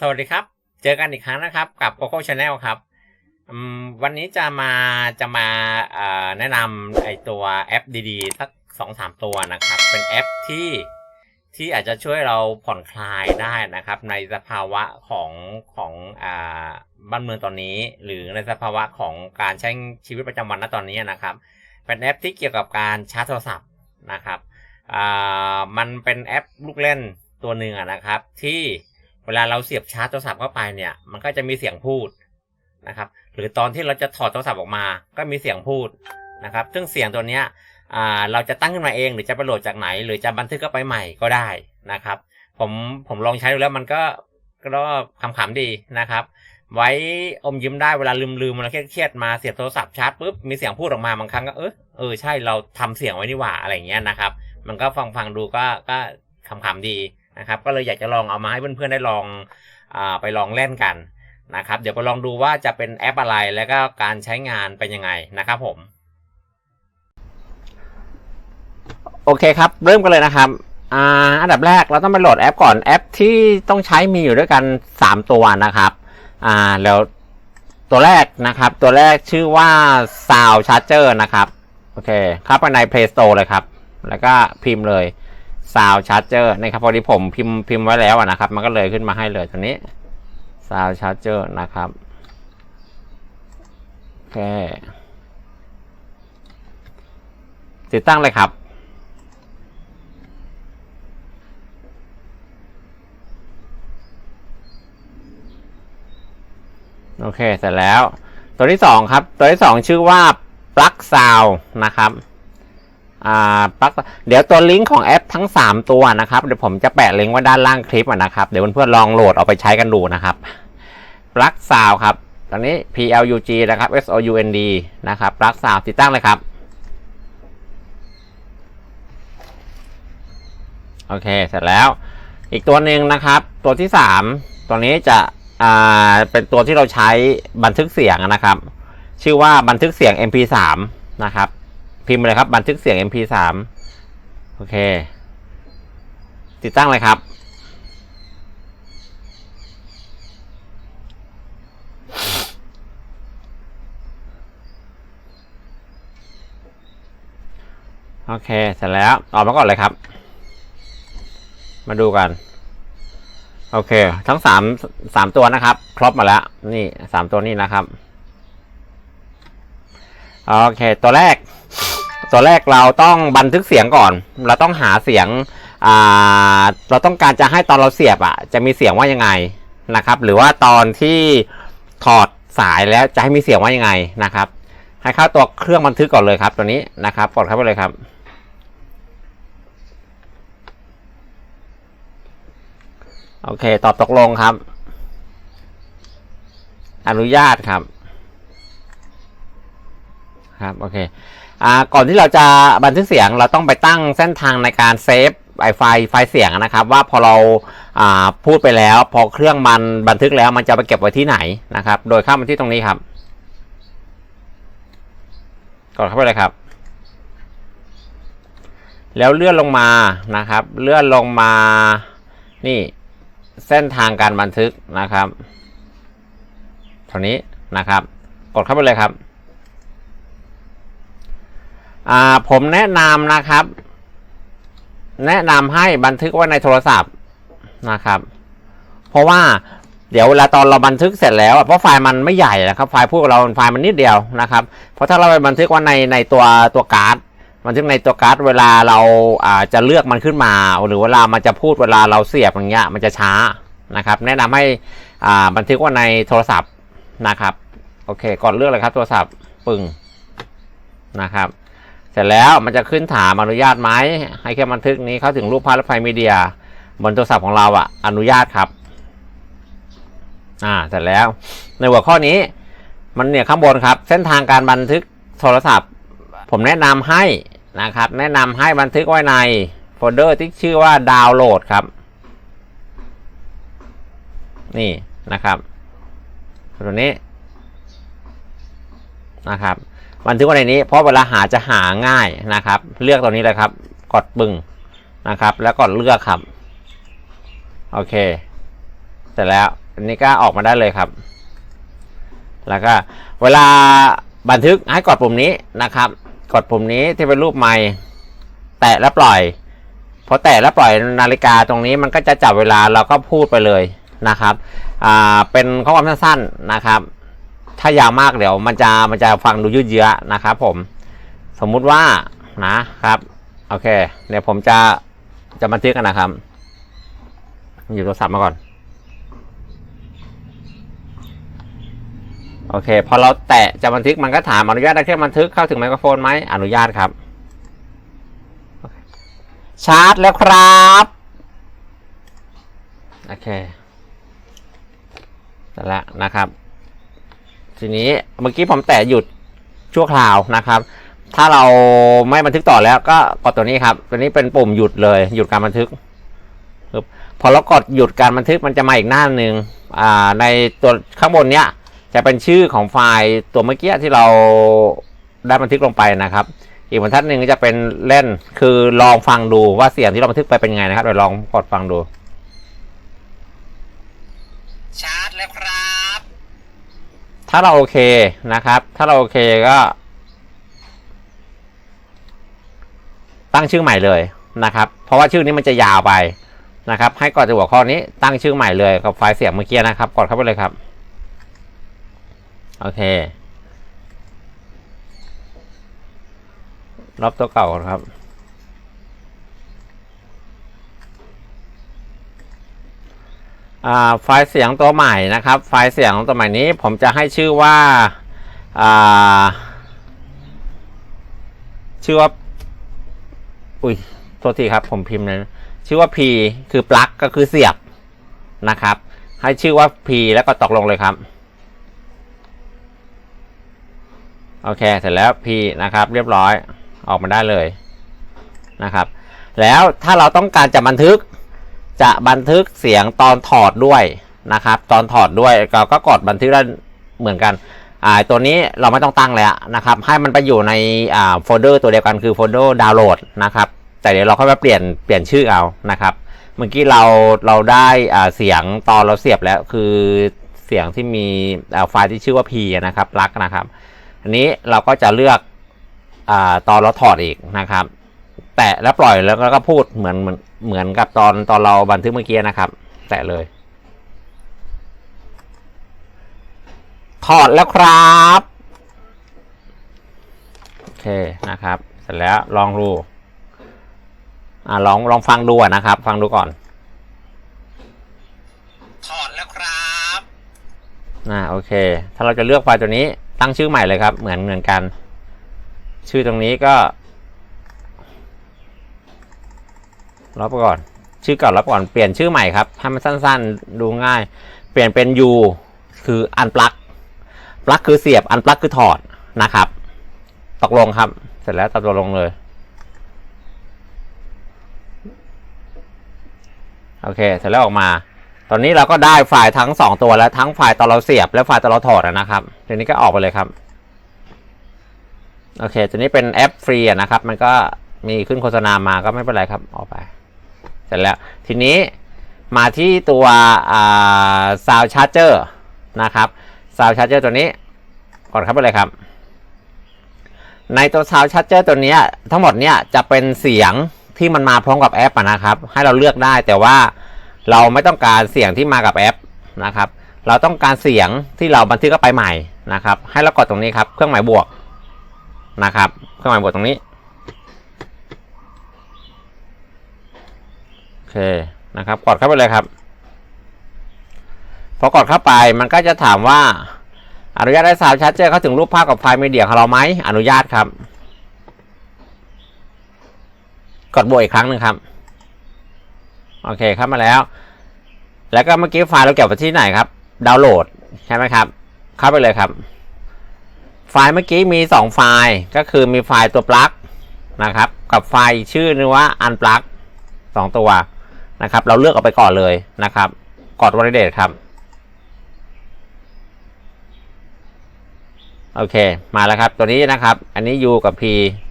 สวัสดีครับ เจอกันอีกครั้งนะครับ กับ Coco Channel ครับวันนี้จะมาจะมาแนะนำไอตัวแอปดีๆสักสองสามตัวนะครับ เป็นแอปที่ที่อาจจะช่วยเราผ่อนคลายได้นะครับ ในสภาวะของของอบ้านเมืองตอนนี้ หรือในสภาวะของการใช้ชีวิตประจำวันณตอนนี้นะครับ เป็นแอปที่เกี่ยวกับการชาร์จโทรศัพท์นะครับมันเป็นแอปลูกเล่นตัวหนึ่งนะครับที่ เวลาเราเสียบชาร์จโทรศัพท์เข้าไปเนี่ย มันก็จะมีเสียงพูดนะครับ หรือตอนที่เราจะถอดโทรศัพท์ออกมา ก็มีเสียงพูดนะครับ ซึ่งเสียงตัวเนี้ยเราจะตั้งขึ้นมาเองหรือจะไปโหลดจากไหน หรือจะบันทึกเข้าไปใหม่ก็ได้นะครับ ผมผมลองใช้ดูแล้วมันก็ก็ขำๆดีนะครับ ไว้อมยิ้มได้เวลาลืมลืมๆเวลาเครียดๆมาเสียบโทรศัพท์ชาร์จปุ๊บมีเสียงพูดออกมาบางครั้งก็เออเออใช่เราทำเสียงไว้นี่หว่าอะไรเงี้ยนะครับ มันก็ฟังฟังๆดูก็ก็ขำๆดี นะครับ ก็เลยอยากจะลองเอามาให้เพื่อนๆได้ลองอไปลองเล่นกันนะครับ เดี๋ยวไปลองดูว่าจะเป็นแอปอะไรแล้วก็การใช้งานเป็นยังไงนะครับผม โอเคครับ เริ่มกันเลยนะครับอ่าอันดับแรกเราต้องไปโหลดแอปก่อนแอปที่ต้องใช้มีอยู่ด้วยกัน 3 ตัวนะครับอ่าแล้วตัวแรกนะครับ ตัวแรกชื่อว่า Sound Charger นะครับ โอเค เข้าไปใน Play Store เลยครับ แล้วก็พิมพ์เลย Sound Charger นะครับพอดีผมพิมพ์พิมพ์ไว้แล้วนะครับ มันก็เลยขึ้นมาให้เลยตัวนี้ Sound Charger นะครับโอเคติดตั้งเลยครับโอเค เสร็จแล้ว ตัวที่สองครับ ตัวที่สองชื่อว่า Plug Sound นะครับ อ่า Plug เดี๋ยวตัวลิงก์ของแอปทั้ง 3 ตัวนะครับเดี๋ยวผมจะแปะลิงก์ไว้ด้านล่างคลิปนะครับ เดี๋ยวเพื่อนๆลองโหลดเอาไปใช้กันดูนะครับ Plug Sound ครับตอนนี้ P L U G นะครับ S O U N D นะครับ Plug Sound ติดตั้งเลยครับโอเคเสร็จแล้ว อีกตัวหนึ่งนะครับ ตัวที่สามตัวนี้จะอ่าเป็นตัวที่เราใช้บันทึกเสียงนะครับ ชื่อว่าบันทึกเสียง MP3 นะครับ พิมพ์เลยครับ บันทึกเสียง MP3 โอเค ติดตั้งเลยครับ โอเค เสร็จแล้ว ออกมาก่อนเลยครับ มาดูกัน โอเค ทั้งสามสามตัวนะครับ ครบมาแล้ว นี่สามตัวนี้นะครับ โอเค ตัวแรก ตัวแรกเราต้องบันทึกเสียงก่อน เราต้องหาเสียงเราต้องการจะให้ตอนเราเสียบอะ จะมีเสียงว่ายังไงนะครับ หรือว่าตอนที่ถอดสายแล้วจะให้มีเสียงว่ายังไงนะครับ ให้เข้าตัวเครื่องบันทึกก่อนเลยครับ ตัวนี้นะครับกดเข้าไปเลยครับโอเค ตอบตกลงครับ อนุญาตครับ ครับ โอเค ก่อนที่เราจะบันทึกเสียงเราต้องไปตั้งเส้นทางในการเซฟไอไฟล์ไฟล์เสียงนะครับว่าพอเราอ่าพูดไปแล้ว พอเครื่องมันบันทึกแล้วมันจะไปเก็บไว้ที่ไหนนะครับ โดยเข้ามาที่ตรงนี้ครับกดเข้าไปเลยครับ แล้วเลื่อนลงมานะครับ เลื่อนลงมานี่เส้นทางการบันทึกนะครับเท่านี้นะครับ กดเข้าไปเลยครับ อ่าผมแนะนำนะครับ แนะนำให้บันทึกไว้ในโทรศัพท์นะครับ เพราะว่าเดี๋ยวเวลาตอนเราบันทึกเสร็จแล้วเพราะไฟล์มันไม่ใหญ่นะครับ ไฟล์พูดกับเราไฟล์มันนิดเดียวนะครับ เพราะถ้าเราไปบันทึกไว่าในในตัวตัวการ์ดบันทึกในตัวการ์ดเวลาเราอาจะเลือกมันขึ้นมา หรือเวลามันจะพูดเวลาเราเสียบอย่างเงี้ยมันจะช้านะครับ แนะนำให้อ่าบันทึกไว่าในโทรศัพท์นะครับ โอเคก่อนเลือกเลยครับโทรศัพท์ปึ้งนะครับ เสร็จแล้วมันจะขึ้นถามอนุญาตไหมให้แค่บันทึกนี้เข้าถึงรูปภาพและไฟล์มีเดีย บนโทรศัพท์ของเราอะอนุญาตครับ อ่าเสร็จแล้ว ในหัวข้อนี้ มันเนี่ยข้างบนครับ เส้นทางการบันทึกโทรศัพท์ ผมแนะนำให้นะครับ แนะนำให้บันทึกไว้ในโฟลเดอร์ที่ชื่อว่าดาวน์โหลดครับ นี่นะครับตัวนี้นะครับ บันทึกไว้ในนี้เพราะเวลาหาจะหาง่ายนะครับ เลือกตัวนี้เลยครับ กดปึ้งนะครับ แล้วกดเลือกครับ โอเค เสร็จแล้วอันนี้ก็ออกมาได้เลยครับ แล้วก็เวลาบันทึกให้กดปุ่มนี้นะครับ กดปุ่มนี้ที่เป็นรูปไม้แตะแล้วปล่อยพอแตะแล้วปล่อยนาฬิกาตรงนี้มันก็จะจับเวลาเราก็พูดไปเลยนะครับ อ่า เป็นข้อความสั้นๆนะครับ ถ้ายาวมากเดี๋ยวมันจะมันจะฟังดูยืดเยื้อนะครับผมสมมุติว่านะครับโอเคเดี๋ยวผมจะจะบันทึกกันนะครับหยิบโทรศัพท์มาก่อน โอเค พอเราแตะจะบันทึกมันก็ถามอนุญาตให้เครื่องบันทึกเข้าถึงไมโครโฟนไหมอนุญาตครับ ชาร์จแล้วครับโอเคเสร็จแล้วนะครับ ทีนี้เมื่อกี้ผมแตะหยุดชั่วคราวนะครับ ถ้าเราไม่บันทึกต่อแล้วก็กดตัวนี้ครับ ตัวนี้เป็นปุ่มหยุดเลยหยุดการบันทึกพอเรากดหยุดการบันทึกมันจะมาอีกหน้าหนึ่งในตัวข้างบนเนี้ยจะเป็นชื่อของไฟล์ตัวเมื่อกี้ที่เราได้บันทึกลงไปนะครับ อีกบรรทัดหนึ่งจะเป็นเล่นคือลองฟังดูว่าเสียงที่เราบันทึกไปเป็นไงนะครับเดี๋ยวลองกดฟังดูชาร์จแล้วครับ ถ้าเราโอเคนะครับ ถ้าเราโอเคก็ ตั้งชื่อใหม่เลยนะครับ เพราะว่าชื่อนี้มันจะยาวไปนะครับ ให้ก่อนจะหัวข้อนี้ตั้งชื่อใหม่เลยกับไฟล์เสียงเมื่อกี้นะครับ กดเข้าไปเลยครับ โอเค รอบตัวเก่าครับ อ่า ไฟล์เสียงตัวใหม่นะครับ ไฟล์เสียงตัวใหม่นี้ผมจะให้ชื่อว่าชื่อว่า อุ้ยโทษทีครับ ผมพิมพ์นะชื่อว่า P คือปลั๊กก็คือเสียบนะครับ ให้ชื่อว่า P แล้วก็ตกลงเลยครับโอเค เสร็จแล้ว P นะครับ เรียบร้อยออกมาได้เลยนะครับ แล้วถ้าเราต้องการจะบันทึก จะบันทึกเสียงตอนถอดด้วยนะครับ ตอนถอดด้วยเราก็กดบันทึกได้เหมือนกันอ่าตัวนี้เราไม่ต้องตั้งแล้วนะครับ ให้มันไปอยู่ในอ่าโฟลเดอร์ตัวเดียวกันคือโฟลเดอร์ดาวน์โหลดนะครับ แต่เดี๋ยวเราค่อยมาเปลี่ยนเปลี่ยนชื่อเอานะครับ เมื่อกี้เราเราได้อ่าเสียงตอนเราเสียบแล้วคือเสียงที่มีอ่าไฟล์ที่ชื่อว่า P นะครับลักนะครับ อันนี้เราก็จะเลือกอ่าตอนเราถอดอีกนะครับ แตะแล้วปล่อยแล้วก็พูดเหมือนเหมือนเหมือนกับตอนตอนเราบันทึกเมื่อกี้นะครับ แตะเลยถอดแล้วครับโอเคนะครับ เสร็จแล้วลองดูอ่าลองลองฟังดูอะนะครับ ฟังดูก่อนถอดแล้วครับอ่าโอเค ถ้าเราจะเลือกไฟล์ตัวนี้ตั้งชื่อใหม่เลยครับ เหมือนเหมือนกัน ชื่อตรงนี้ก็ รับก่อน ชื่อเก่ารับก่อนเปลี่ยนชื่อใหม่ครับให้มันสั้นๆ ดูง่าย เปลี่ยนเป็น U คืออันปลั๊กปลั๊กคือเสียบอันปลั๊กคือถอดนะครับ ตกลงครับ เสร็จแล้วตกลงเลย โอเค เสร็จแล้วออกมา ตอนนี้เราก็ได้ไฟล์ทั้ง 2 ตัวแล้วทั้งไฟล์ตอนเราเสียบและไฟล์ตอนเราถอดนะครับทีนี้ก็ออกไปเลยครับ โอเคตัวนี้เป็นแอปฟรีนะครับ มันก็มีขึ้นโฆษณามาก็ไม่เป็นไรครับ ออกไป เสร็จแล้วทีนี้มาที่ตัวซาวชาร์เจอร์นะครับซาวชาร์เจอร์ตัวนี้กดเข้าไปเลยครับ ในตัวซาวชาร์เจอร์ตัวนี้ทั้งหมดเนี้ยจะเป็นเสียงที่มันมาพร้อมกับแอปนะครับ ให้เราเลือกได้แต่ว่าเราไม่ต้องการเสียงที่มากับแอปนะครับ เราต้องการเสียงที่เราบันทึกเข้าไปใหม่นะครับ ให้เรากดตรงนี้ครับ เครื่องหมายบวกนะครับ เครื่องหมายบวกตรงนี้ โอ เคนะครับ กดเข้าไปเลยครับ พอกดเข้าไปมันก็จะถามว่า อนุญาตให้สาวชัดเจนเข้าถึงรูปภาพกับไฟล์มีเดียของเราไหมอนุญาตครับ กดบวกอีกครั้งหนึ่งครับ โอเคเข้ามาแล้ว แล้วก็เมื่อกี้ไฟล์เราเก็บไว้ที่ไหนครับ ดาวน์โหลดใช่ไหมครับ เข้าไปเลยครับ ไฟล์เมื่อกี้มี 2 ไฟล์ก็คือมีไฟล์ตัวปลั๊กนะครับ กับไฟล์ชื่อนึงว่าอันปลั๊กสองตัว นะครับ เราเลือกออกไปก่อนเลยนะครับ กด validate ครับ โอเค มาแล้วครับ ตัวนี้นะครับ อันนี้ U กับ P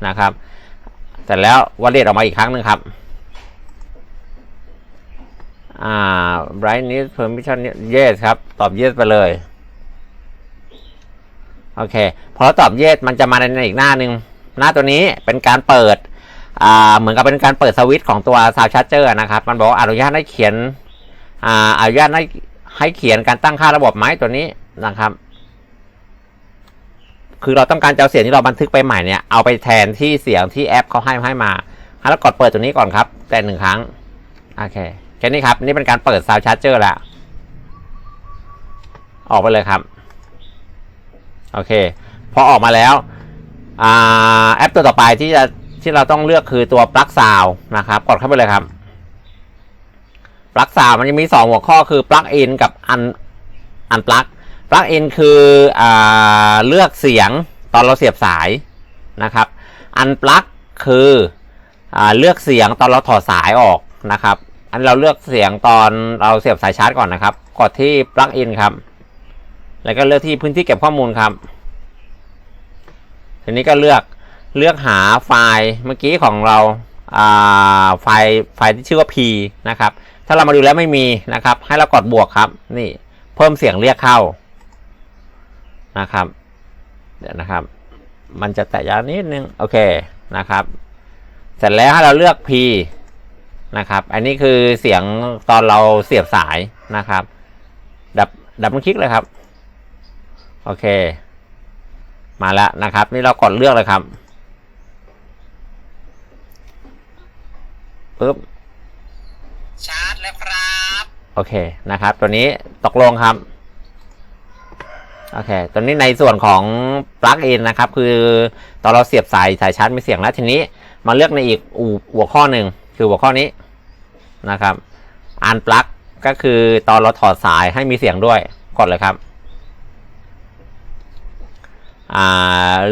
นะครับ เสร็จแล้ว validate ออกมาอีกครั้งหนึ่งครับ อ่า brightness permission yes ครับ ตอบ yes ไปเลย โอเค พอเราตอบ yes มันจะมาในอีกหน้าหนึ่งหน้าตัวนี้เป็นการเปิด เหมือนกับเป็นการเปิดสวิตช์ของตัว sound charger นะครับ มันบอกอนุญาตให้เขียนออนุญาตให้ให้เขียนการตั้งค่าระบบไหมตัวนี้นะครับ คือเราต้องการจะเอาเสียงที่เราบันทึกไปใหม่เนี่ย เอาไปแทนที่เสียงที่แอปเขาให้ให้มาให้เรากดเปิดตัวนี้ก่อนครับ แต่หนึ่งครั้ง โอเค แค่นี้ครับ นี่เป็นการเปิด sound charger แล้วออกไปเลยครับ โอเค พอออกมาแล้วอแอปตัวต่อไปที่จะ ที่เราต้องเลือกคือตัวปลั๊กซาวนะครับ กดเข้าไปเลยครับปลั๊กซาวมันจะมีสองหัวข้อคือปลั๊กอินกับอันอันปลั๊กปลั๊กอินคืออเลือกเสียงตอนเราเสียบสายนะครับ อันปลั๊กคืออเลือกเสียงตอนเราถอดสายออกนะครับ อันเราเลือกเสียงตอนเราเสียบสายชาร์จก่อนนะครับ กดที่ปลั๊กอินครับ แล้วก็เลือกที่พื้นที่เก็บข้อมูลครับ ทีนี้ก็เลือก เลือกหาไฟล์เมื่อกี้ของเราไฟล์ไฟล์ที่ชื่อว่า P นะครับ ถ้าเรามาดูแล้วไม่มีนะครับ ให้เรากดบวกครับ นี่เพิ่มเสียงเรียกเข้านะครับ เดี๋ยวนะครับ มันจะแตะยาวนิดนึง โอเคนะครับ เสร็จแล้วให้เราเลือก P นะครับ อันนี้คือเสียงตอนเราเสียบสายนะครับ ดับดับมันคลิกเลยครับ โอเค มาแล้วนะครับ นี่เรากดเลือกเลยครับ ปึ๊บ ชาร์จแล้วครับ โอเคนะครับ ตัวนี้ตกลงครับโอเคตัวนี้ในส่วนของปลั๊กอินนะครับ คือตอนเราเสียบสายสายชาร์จมีเสียงแล้วทีนี้มาเลือกในอีกอูหัวข้อหนึ่งคือหัวข้อนี้นะครับอันปลั๊กก็คือตอนเราถอดสายให้มีเสียงด้วยกดเลยครับอ่า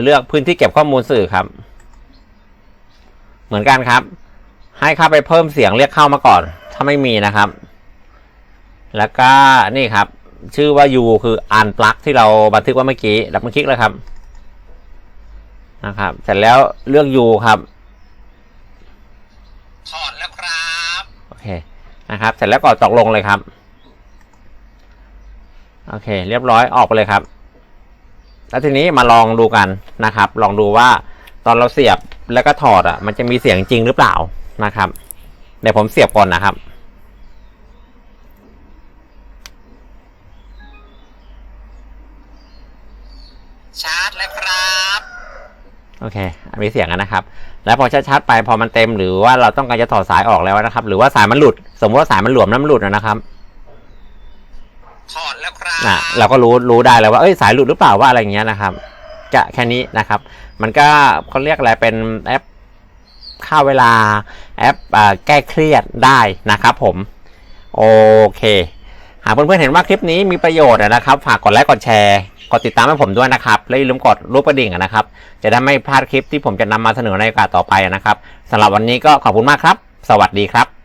เลือกพื้นที่เก็บข้อมูลสื่อครับ เหมือนกันครับ ให้เข้าไปเพิ่มเสียงเรียกเข้ามาก่อน ถ้าไม่มีนะครับ แล้วก็นี่ครับ ชื่อว่า U คืออันปลั๊กที่เราบันทึกไว่าเมื่อกี้ดับเบิลคลิกเลยครับ นะครับ เสร็จแล้วเลือก U ครับถอดแล้วครับโอเคนะครับ เสร็จแล้วกดตกลงเลยครับโอเค เรียบร้อยออกไปเลยครับแล้วทีนี้มาลองดูกันนะครับ ลองดูว่าตอนเราเสียบแล้วก็ถอดอะ มันจะมีเสียงจริงหรือเปล่า นะครับ เดี๋ยวผมเสียบก่อนนะครับ ชาร์จแล้วครับ โอเคมีเสียงอะนะครับ แล้วพอชัดๆไปพอมันเต็มหรือว่าเราต้องการจะถอดสายออกแล้วนะครับ หรือว่าสายมันหลุด สมมติว่าสายมันหลวมแล้วมันหลุดนะครับถอดแล้วครับนะเราก็รู้รู้ได้แล้วว่าเอ้ยสายหลุดหรือเปล่าว่าอะไรอย่างเงี้ยนะครับ จะแค่นี้นะครับ มันก็เขาเรียกอะไรเป็นแอป ค่าเวลาแอปแก้เครียดได้นะครับผม โอเคหากเพื่อนๆเห็นว่าคลิปนี้มีประโยชน์นะครับ ฝากกดไลค์กดแชร์กดติดตามให้ผมด้วยนะครับ และอย่าลืมกดรูปกระดิ่งนะครับ จะได้ไม่พลาดคลิปที่ผมจะนำมาเสนอในโอกาสต่อไปนะครับสำหรับวันนี้ก็ขอบคุณมากครับ สวัสดีครับ